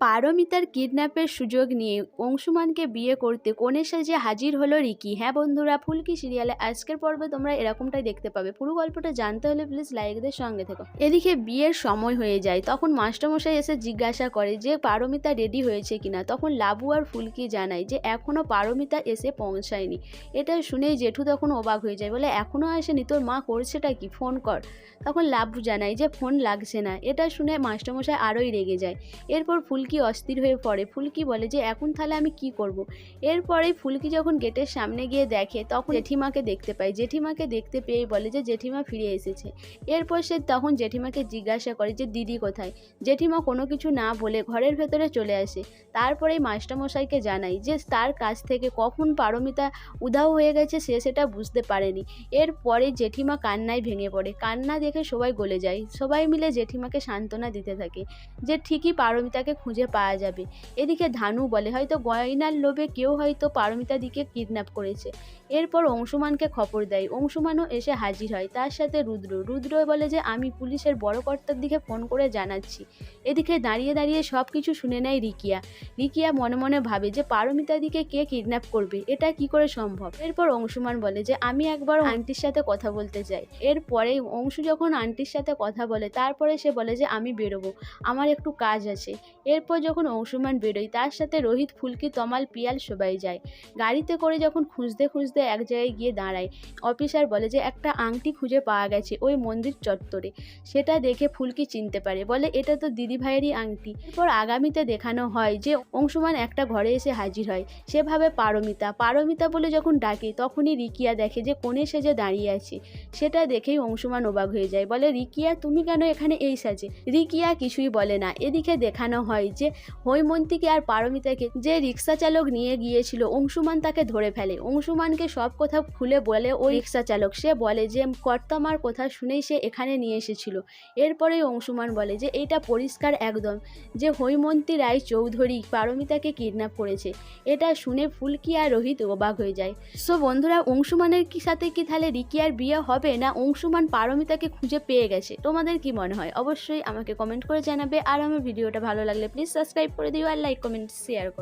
পারমিতার কিডন্যাপের সুযোগ নিয়ে অংশুমানকে বিয়ে করতে কোণে সেজে হাজির হলো রিকি। হ্যাঁ বন্ধুরা, ফুলকি সিরিয়ালে আজকের পর্বে তোমরা এরকমটাই দেখতে পাবে। পুরো গল্পটা জানতে হলে প্লিজ লাইকদের সঙ্গে থেকো। এদিকে বিয়ের সময় হয়ে যায়, তখন মাস্টারমশাই এসে জিজ্ঞাসা করে যে পারমিতা রেডি হয়েছে কিনা? তখন লাবু আর ফুলকি জানায় যে এখনও পারমিতা এসে পৌঁছায়নি। এটা শুনেই জেঠু তখন অবাক হয়ে যায়, বলে এখনও আসেনি? তোর মা করছেটা কি? ফোন কর। তখন লাবু জানায় যে, ফোন লাগছে না। এটা শুনে মাস্টারমশাই আরোই রেগে যায়। এরপর ফুলকি অস্থির হয়ে পড়ে? ফুলকি বলে যে, এখন তাহলে আমি কি করব। এরপরেই ফুলকি যখন গেটের সামনে গিয়ে দেখে, তখন জেঠিমাকে দেখতে পায়। জেঠিমাকে দেখতে পেয়ে বলে যে, জেঠিমা ফিরে এসেছে। এরপর সে তখন জেঠিমাকে জিজ্ঞাসা করে যে, দিদি কোথায়? জেঠিমা কোনো কিছু না বলে ঘরের ভেতরে চলে আসে। তারপরেই মাস্টারমশাইকে জানাই যে, তার কাছ থেকে কখন পারমিতা উধাও হয়ে গেছে সে সেটা বুঝতে পারেনি। এরপরে জেঠিমা কান্নায় ভেঙে পড়ে। কান্না দেখে সবাই গলে যায়। সবাই মিলে জেঠিমাকে সান্ত্বনা দিতে থাকে যে, ঠিকই পারমিতাকে খুঁজে পাওয়া যাবে। এদিকে ধানু বলে হয়তো গয়নার লোভে কেউ হয়তো পারমিতা দিকে কিডন্যাপ করেছে। এরপর অংশুমানকে খবর দেয়। অংশুমানও এসে হাজির হয়। তার সাথে রুদ্র। রুদ্র বলে যে, আমি পুলিশের বড় কর্তার দিকে ফোন করে জানাচ্ছি। এদিকে দাঁড়িয়ে দাঁড়িয়ে সব কিছু শুনে নেয় রিকিয়া। রিকিয়া মনে মনে ভাবে যে পারমিতাদিকে কে কিডন্যাপ করবে? এটা কি করে সম্ভব? এরপর অংশুমান বলে যে, আমি একবার আন্টির সাথে কথা বলতে চাই। এরপরে অংশু যখন আন্টির সাথে কথা বলে, তারপরে সে বলে যে, আমি বেরোবো। আমার একটু কাজ আছে। এরপর যখন অংশুমান বেরোয়, তার সাথে রোহিত, ফুলকি, তমাল, পিয়াল সবাই যায়। গাড়িতে করে যখন খুঁজতে খুঁজতে এক জায়গায় গিয়ে দাঁড়ায়। অফিসার বলে যে, একটা আংটি খুঁজে পাওয়া গেছে ওই মন্দির চত্বরে। সেটা দেখে ফুলকি চিনতে পারে। বলে, এটা তো দিদি ভাইয়েরই আংটি। এরপর আগামীতে দেখানো হয় যে, অংশুমান একটা ঘরে এসে হাজির হয়। সেভাবে পারমিতা পারমিতা বলে যখন ডাকে, তখনই রিকিয়া দেখে যে, কোণে সেজে দাঁড়িয়ে আছে। সেটা দেখেই অংশুমান অবাক হয়ে যায়। বলে, রিকিয়া, তুমি কেন এখানে এই সাজে? রিকিয়া কিছুই বলে না। এদিকে দেখানো হয় যে, হৈমন্তীকে আর পারমিতাকে যে রিক্সা চালক নিয়ে গিয়েছিল, অংশুমান তাকে ধরে ফেলে। অংশুমানকে সব কথা খুলে বলে ওই রিক্সা চালক। সে বলে যে, কর্তামার কথা শুনেই সে এখানে নিয়ে এসেছিল। এরপরেই অংশুমান বলে যে এটা পরিষ্কার একদম। যে হৈমন্তী রায় চৌধুরী পারমিতাকে কিডন্যাপ করেছে। এটা শুনে ফুলকি আর রোহিত অবাক হয়ে যায়। সো বন্ধুরা, অংশুমানের কি সাথে কি তাহলে রিকিয়ার বিয়ে হবে? না অংশুমান পারমিতাকে খুঁজে পেয়ে গেছে? তোমাদের কি মনে হয়? অবশ্যই আমাকে কমেন্ট করে জানাবে। আর আমার ভিডিওটা ভালো লাগলে প্লিজ সাবস্ক্রাইব করে দিও আর লাইক, কমেন্ট, শেয়ার করো।